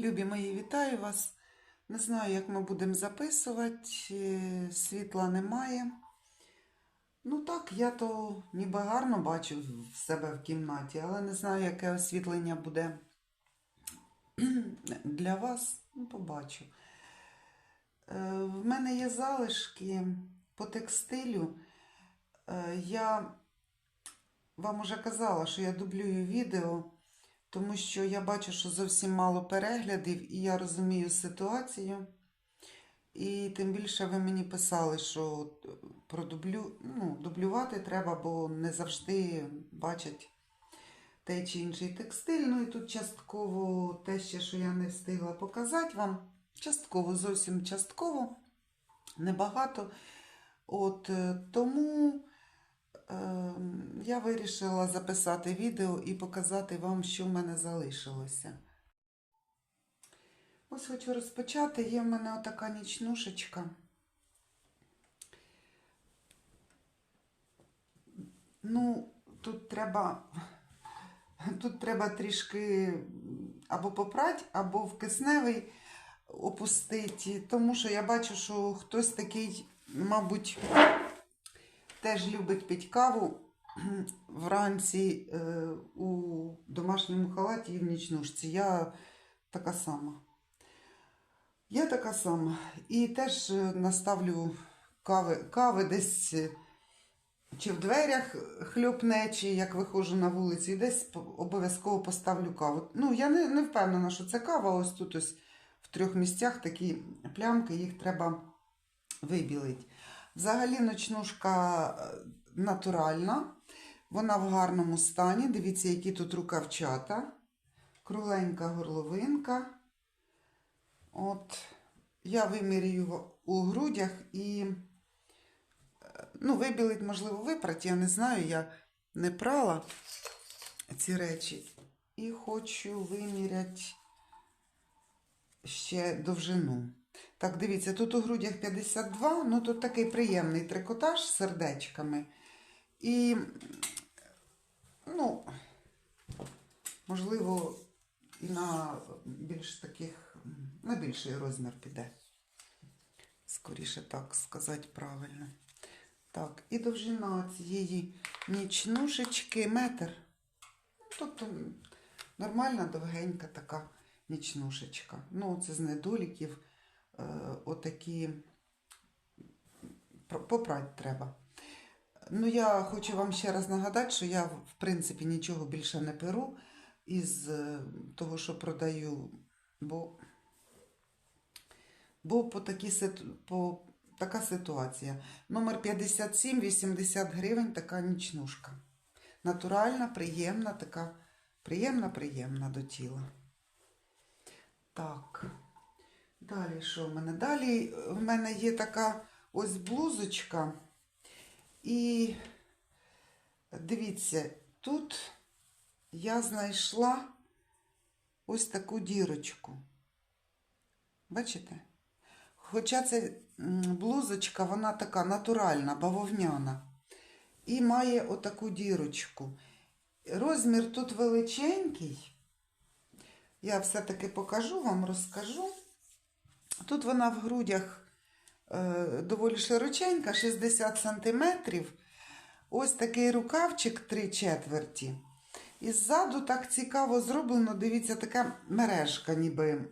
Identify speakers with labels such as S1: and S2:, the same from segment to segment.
S1: Любі мої, вітаю вас. Не знаю, як ми будемо записувати. е, Світла немає. Ну так, я то ніби гарно бачу в себе в кімнаті, але не знаю, яке освітлення буде для вас. Ну, побачу. Е, В мене є залишки по текстилю. Е, Я вам уже казала, що я дублюю відео, тому що я бачу, що зовсім мало переглядів, і я розумію ситуацію. І тим більше ви мені писали, що про дублю, ну, дублювати треба, бо не завжди бачать той чи інший текстиль. Ну і тут частково те ще, що я не встигла показати вам. Частково, зовсім частково, небагато. От е, тому я вирішила записати відео і показати вам, що в мене залишилося. Ось хочу розпочати. Є в мене отака нічнушечка. Ну, тут треба, тут треба трішки або попрати, або в кисневий опустити, тому що я бачу, що хтось такий, мабуть, теж любить пити каву вранці е, у домашньому халаті і в нічнушці. Я така сама. Я така сама. І теж е, наставлю кави, кави десь е, чи в дверях хльопне, чи як виходжу на вулицю, і десь обов'язково поставлю каву. Ну, я не, не впевнена, що це кава. Ось тут ось в трьох місцях такі плямки, їх треба вибілити. Взагалі ночнушка е, натуральна, вона в гарному стані. Дивіться, які тут рукавчата, кругленька горловинка. От, я вимірюю у грудях і, е, ну, вибілить, можливо, випрати, я не знаю, я не прала ці речі. І хочу виміряти ще довжину. Так, дивіться, тут у грудях 52, ну тут такий приємний трикотаж з сердечками. І, ну, можливо, і на більш таких, на більший розмір піде. Скоріше так сказати правильно. Так, і довжина цієї нічнушечки метр. Тобто нормальна довгенька така нічнушечка. Ну, це з недоліків. Е, отакі попрать треба. Ну, я хочу вам ще раз нагадати, що я, в принципі, нічого більше не перу із е, того, що продаю, бо, бо по такі, по, така ситуація. Номер 57, 80 гривень, така нічнушка. Натуральна, приємна, така приємна, приємна до тіла. Так. Далі що в мене? Далі е, в мене є така ось блузочка. І дивіться, тут я знайшла ось таку дірочку. Бачите? Хоча це блузочка, вона така натуральна, бавовняна. І має отаку дірочку. Розмір тут величенький. Я все-таки покажу вам, розкажу. Тут вона в грудях е, доволі широченька, 60 сантиметрів. Ось такий рукавчик 3 четверті. І ззаду так цікаво зроблено, дивіться, така мережка, ніби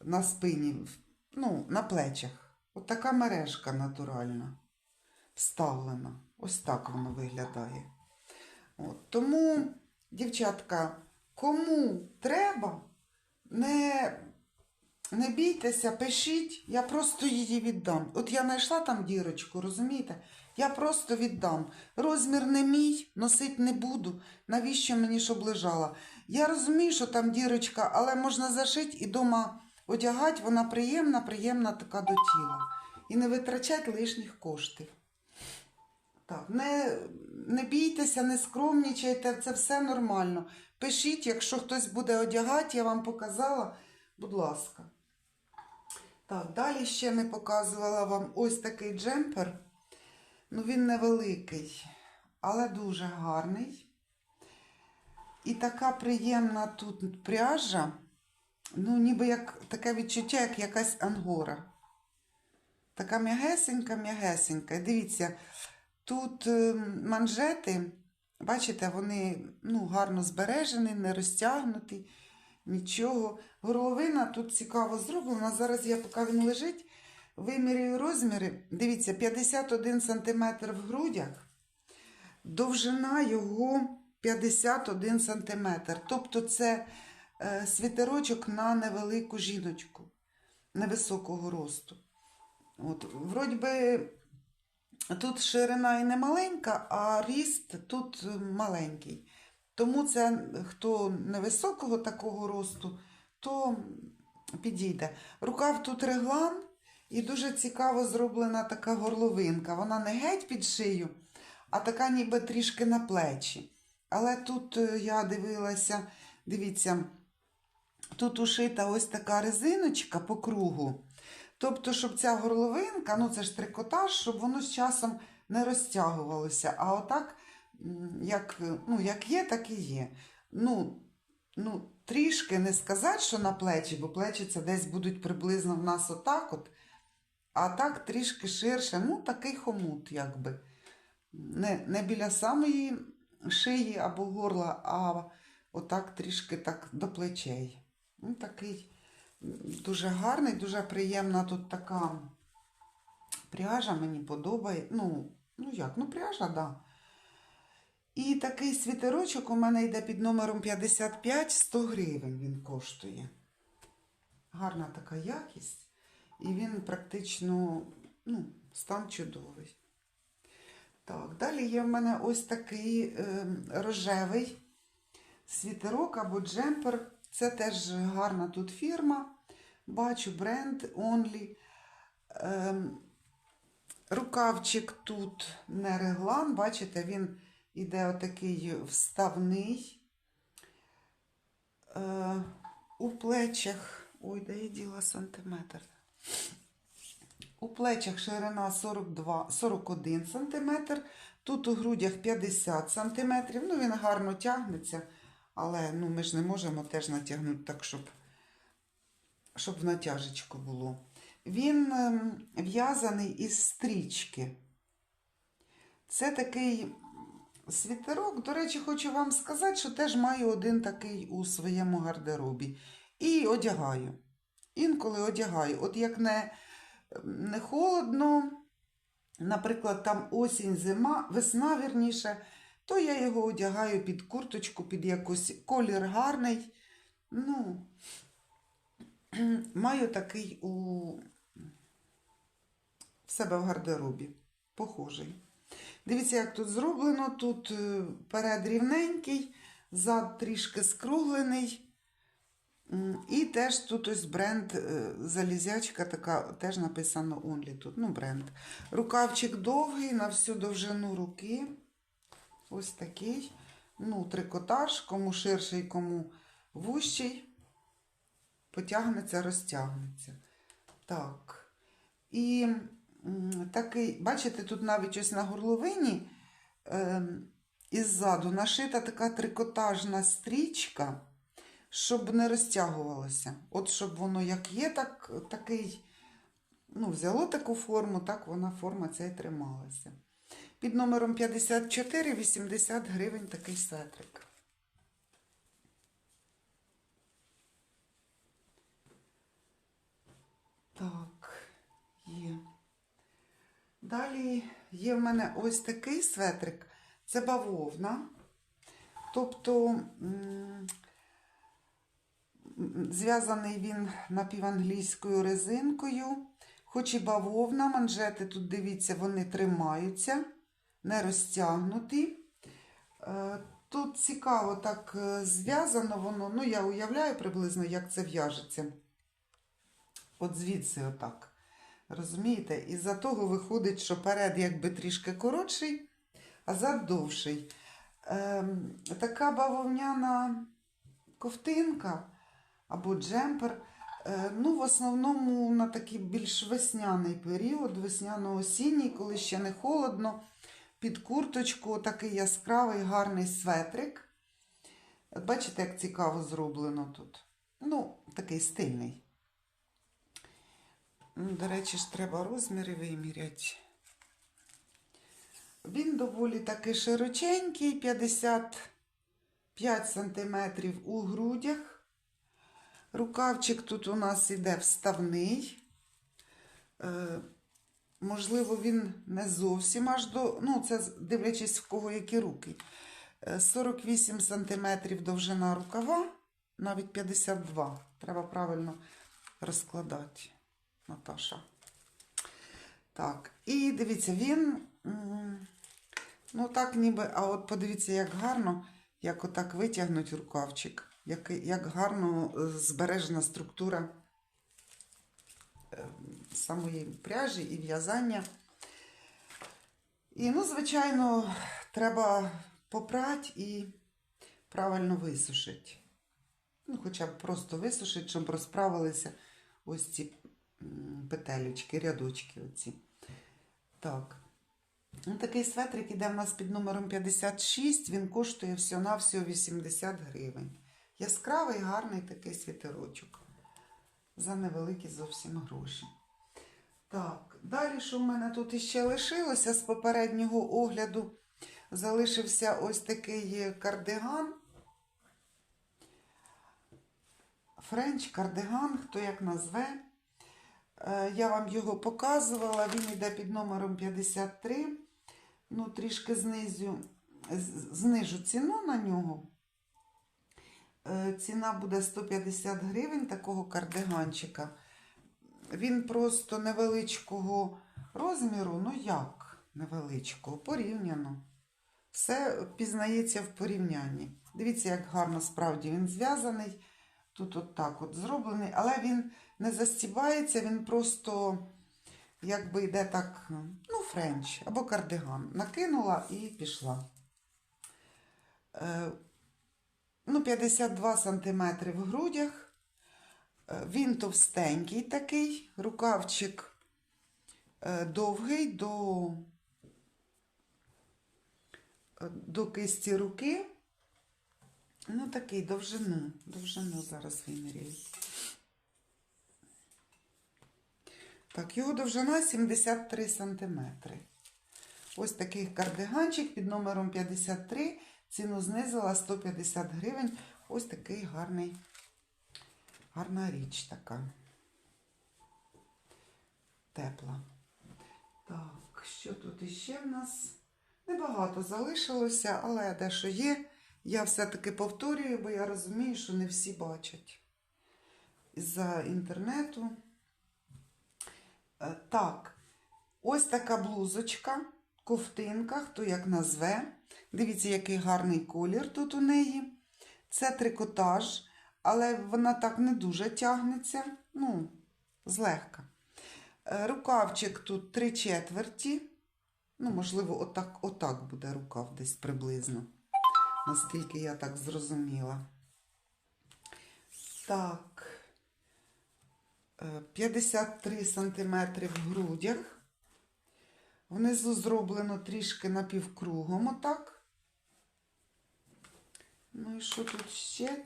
S1: на спині, ну, на плечах. От така мережка натуральна, вставлена. Ось так воно виглядає. От, тому, дівчатка, кому треба, не, не бійтеся, пишіть, я просто її віддам. От я знайшла там дірочку, розумієте? Я просто віддам. Розмір не мій, носить не буду. Навіщо мені щоб лежала? Я розумію, що там дірочка, але можна зашити і дома одягати. Вона приємна, приємна така до тіла. І не витрачати лишніх коштів. Так, не, не бійтеся, не скромнічайте, це все нормально. Пишіть, якщо хтось буде одягати, я вам показала, будь ласка. Так, далі ще не показувала вам ось такий джемпер. Ну, він невеликий, але дуже гарний. І така приємна тут пряжа. ну, ніби як таке відчуття, як якась ангора. Така м'ягесенька, м'ягесенька. І Дивіться, тут е, манжети, бачите, вони ну, гарно збережені, не розтягнуті, нічого. Горловина тут цікаво зроблена. Зараз я, поки він лежить, вимірюю розміри. Дивіться, 51 см в грудях, довжина його 51 см. Тобто це е, світерочок на невелику жіночку невисокого росту. От, вроді би, тут ширина і не маленька, а ріст тут маленький. Тому це хто невисокого такого росту, то підійде. Рукав тут реглан і дуже цікаво зроблена така горловинка. Вона не геть під шию, а така ніби трішки на плечі. Але тут е, я дивилася, дивіться, тут ушита ось така резиночка по кругу. Тобто, щоб ця горловинка, ну це ж трикотаж, щоб воно з часом не розтягувалося. А отак, як, ну, як є, так і є. Ну, ну, трішки не сказати, що на плечі, бо плечі це десь будуть приблизно в нас отак от. А так трішки ширше, ну такий хомут, якби. Не, не біля самої шиї або горла, а отак трішки так до плечей. Ну, такий дуже гарний, дуже приємна тут така пряжа, мені подобає. Ну, ну як, ну пряжа, так. Да. І такий світерочок у мене йде під номером 55, 100 гривень він коштує. Гарна така якість. І він практично, ну, стан чудовий. Так, далі є в мене ось такий е, рожевий світерок або джемпер. Це теж гарна тут фірма. Бачу бренд Only. Ем, рукавчик тут не реглан, бачите, він іде отакий вставний. Е, у плечах, ой, де я діла сантиметр. У плечах ширина 42, 41 см, тут у грудях 50 см. Ну, він гарно тягнеться, але ну, ми ж не можемо теж натягнути так, щоб, щоб в натяжечку було. Він ем, в'язаний із стрічки. Це такий світерок. До речі, хочу вам сказати, що теж маю один такий у своєму гардеробі. І одягаю. Інколи одягаю. От як не не холодно, наприклад, там осінь, зима, весна вірніше, то я його одягаю під курточку, під якийсь колір гарний. Ну, маю такий у в себе в гардеробі. Похожий. Дивіться, як тут зроблено. Тут е, перед рівненький, зад трішки скруглений. І теж тут ось бренд е, залізячка, така теж написано Only тут. Ну, бренд. Рукавчик довгий на всю довжину руки. Ось такий. Ну, трикотаж, кому ширший, кому вущий. Потягнеться, розтягнеться. Так. І такий, бачите, тут навіть ось на горловині е, іззаду нашита така трикотажна стрічка щоб не розтягувалося. От щоб воно як є, так такий, ну, взяло таку форму, так вона форма ця і трималася. Під номером 54 80 гривень такий сетрик. Так, є. Далі є в мене ось такий светрик. Це бавовна. Тобто. Зв'язаний він напіванглійською резинкою. Хоч і бавовна, манжети тут, дивіться, вони тримаються, не розтягнуті. Е, Тут цікаво так е, зв'язано воно, ну я уявляю приблизно, як це в'яжеться. От звідси отак. Розумієте? Із-за того виходить, що перед якби трішки коротший, а зад довший. Ем, така бавовняна ковтинка або джемпер. Е, Ну, в основному на такий більш весняний період, весняно-осінній, коли ще не холодно. Під курточку такий яскравий гарний светрик. Бачите, як цікаво зроблено тут. Ну, такий стильний. Ну, До речі, ж треба розміри виміряти. Він доволі таки широченький, 55 см у грудях. Рукавчик тут у нас іде вставний. Е, можливо, він не зовсім аж до. Ну, це дивлячись в кого які руки. Е, 48 см довжина рукава, навіть 52. Треба правильно розкладати, Наташа. Так, і дивіться, він. Ну, так ніби, а от подивіться, як гарно, як отак витягнуть рукавчик, як, як гарно е, збережена структура е, самої пряжі і в'язання. І, ну, звичайно, треба попрати і правильно висушити. Ну, хоча б просто висушити, щоб розправилися ось ці петелечки, рядочки оці. Так. Ну, такий светрик іде в нас під номером 56. Він коштує всього-навсього 80 гривень. Яскравий, гарний такий світерочок. За невеликі зовсім гроші. Так, далі, що в мене тут іще лишилося з попереднього огляду, залишився ось такий кардиган. Френч кардиган, хто як назве. Е, Я вам його показувала, він йде під номером 53. Ну, трішки знизю, знижу ціну на нього. Е, Ціна буде 150 гривень такого кардиганчика. Він просто невеличкого розміру, ну як невеличкого, порівняно. Все пізнається в порівнянні. Dивіться, як гарно справді він зв'язаний. Тут от так от зроблений, але він не застібається, він просто якби йде так, ну, френч або кардиган. Накинула і пішла. Е, ну, 52 см в грудях. Е, Він товстенький такий, рукавчик е, довгий до, е, до кисті руки. Ну, такий довжину. Довжину зараз виміряю. Так, його довжина 73 см. Ось такий кардиганчик під номером 53. Ціну знизила 150 гривень. Ось такий гарний, гарна річ така. Тепла. Так, що тут іще в нас? Небагато залишилося, але дещо є. Я все-таки повторюю, бо я розумію, що не всі бачать з-за інтернету. Е, Так, ось така блузочка, ковтинка, хто як назве. Дивіться, який гарний колір тут у неї. Це трикотаж, але вона так не дуже тягнеться. Ну, злегка. Е, Рукавчик тут три четверті. Ну, можливо, отак, отак буде рукав десь приблизно. Наскільки я так зрозуміла. Так. Е, 53 см в грудях. Внизу зроблено трішки напівкругом отак. Ну і що тут ще?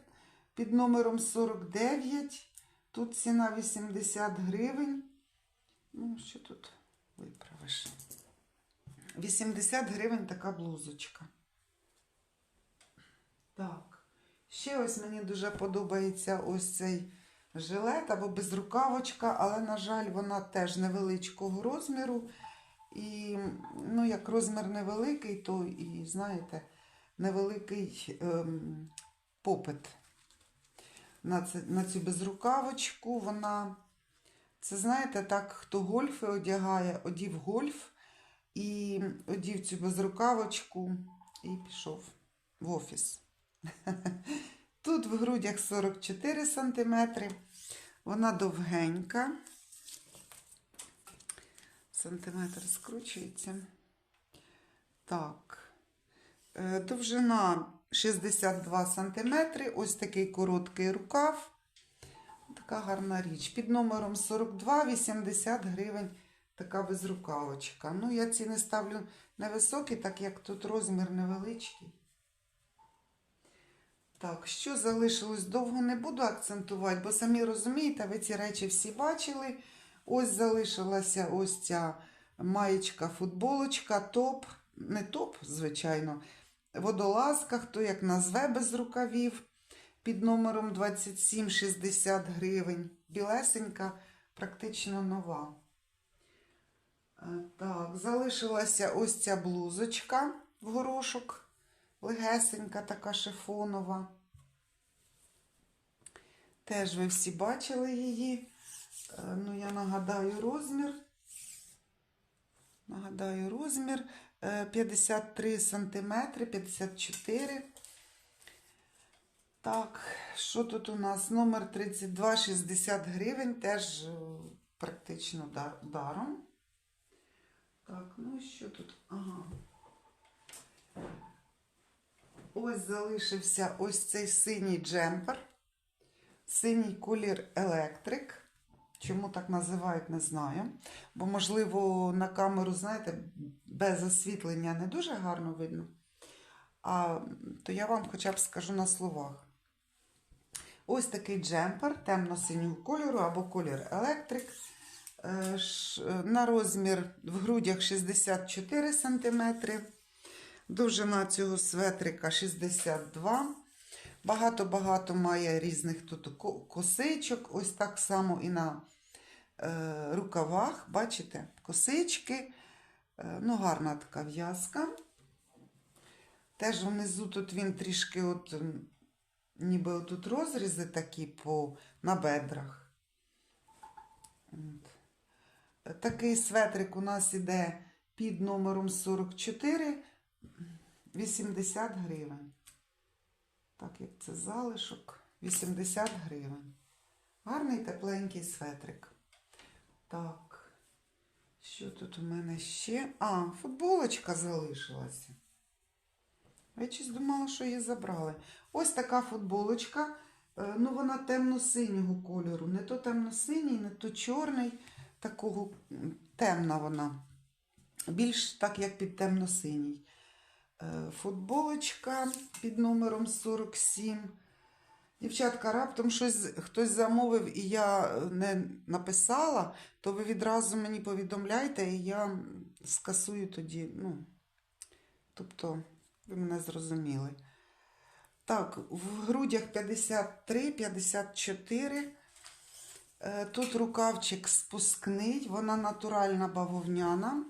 S1: Під номером 49. Тут ціна 80 гривень. Ну, що тут виправиш? 80 гривень така блузочка. Так. Ще ось мені дуже подобається ось цей жилет або безрукавочка, але, на жаль, вона теж невеличкого розміру. І, ну, як розмір невеликий, то і, знаєте, невеликий ем, попит на, це, на цю безрукавочку. Вона, це, знаєте, так, хто гольфи одягає, одів гольф і одів цю безрукавочку і пішов в офіс. Тут в грудях 44 см. Вона довгенька. Сантиметр скручується. Так. Е, Довжина 62 см. Ось такий короткий рукав. Така гарна річ. Під номером 42, 80 гривень. Така безрукавочка. Ну, я ціни ставлю невисокі, так як тут розмір невеличкий. Так, що залишилось, довго не буду акцентувати, бо самі розумієте, ви ці речі всі бачили. Ось залишилася ось ця маєчка, футболочка, топ, не топ, звичайно, водолазка, хто як назве без рукавів під номером 2760 гривень. Білесенька, практично нова. Е, Так, залишилася ось ця блузочка в горошок. Легесенька, така шифонова. Теж ви всі бачили її. Е, Ну, я нагадаю розмір. Нагадаю розмір е, 53 сантиметри, 54. Так, що тут у нас? Номер 32, 60 гривень, теж е, практично дар- даром. Так, ну і що тут? Ага. Ось залишився ось цей синій джемпер. Синій колір електрик. Чому так називають, не знаю. Бо, можливо, на камеру, знаєте, без освітлення не дуже гарно видно. А то я вам хоча б скажу на словах. Ось такий джемпер темно-синього кольору або колір електрик. Е, На розмір в грудях 64 см. Довжина цього светрика 62 Багато-багато має різних тут косичок. Ось так само і на е, рукавах. Бачите, косички. Е, ну, гарна така в'язка. Теж внизу тут він трішки, от, ніби отут розрізи такі по, на бедрах. От. Такий светрик у нас іде під номером 44 80 гривень. Так, як це залишок, 80 гривень. Гарний тепленький светрик. Так, що тут у мене ще? А, футболочка залишилася. Я щось думала, що її забрали. Ось така футболочка. Е, Ну, вона темно-синього кольору. Не то темно-синій, не то чорний. Такого темна вона. Більш так, як під темно-синій. Е, Футболочка під номером 47. Дівчатка, раптом щось хтось замовив і я е, не написала, то ви відразу мені повідомляйте, і я скасую тоді. Ну, тобто, ви мене зрозуміли. Так, в грудях 53, 54. Е, Тут рукавчик спускний, вона натуральна бавовняна.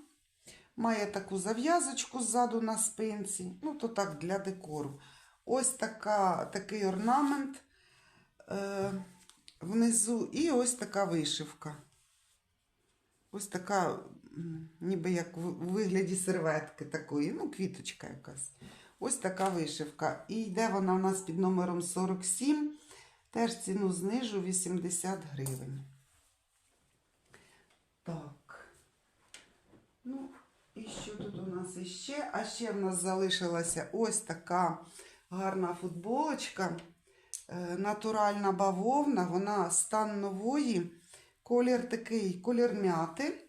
S1: Має таку зав'язочку ззаду на спинці. Ну, то так для декору. Ось така, такий орнамент е, внизу, і ось така вишивка. Ось така, ніби як у вигляді серветки такої, ну, квіточка якась. Ось така вишивка. І йде вона у нас під номером 47. Теж ціну знижу 80 гривень. Так. Тут у нас іще? А ще в нас залишилася ось така гарна футболочка. Е, Натуральна бавовна, вона стан нової, колір такий, колір мяти.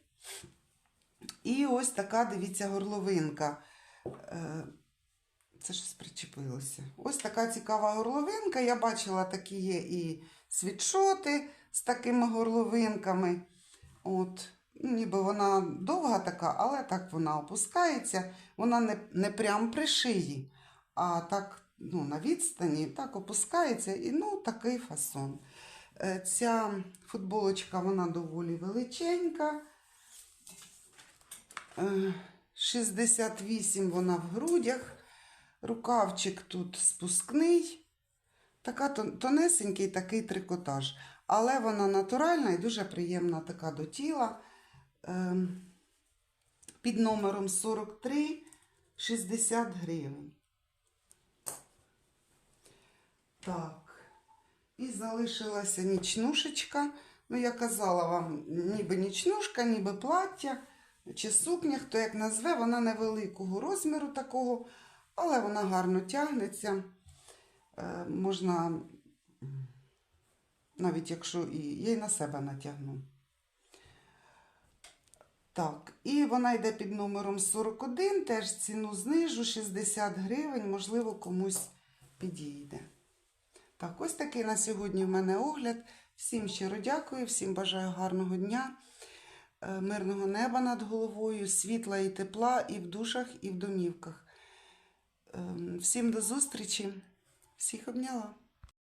S1: І ось така, дивіться, горловинка. Е, Це щось причепилося. Ось така цікава горловинка. Я бачила, такі є і світшоти з такими горловинками. От. Ніби вона довга така, але так вона опускається. Вона не, не прям при шиї, а так ну, на відстані так опускається і ну, такий фасон. Е, Ця футболочка вона доволі величенька. Е, 68 вона в грудях. Рукавчик тут спускний. Така тонесенький такий трикотаж. Але вона натуральна і дуже приємна така до тіла. Ем, Під номером 43 60 гривень. Так. І залишилася нічнушечка. Ну, я казала вам, ніби нічнушка, ніби плаття чи сукня, хто як назве, вона невеликого розміру такого, але вона гарно тягнеться. Е, можна, навіть якщо і я й на себе натягну. Так, і вона йде під номером 41, теж ціну знижу 60 гривень, можливо, комусь підійде. Так, ось такий на сьогодні в мене огляд. Всім щиро дякую, всім бажаю гарного дня, е, мирного неба над головою, світла і тепла і в душах, і в домівках. Ем, Всім до зустрічі, всіх обняла.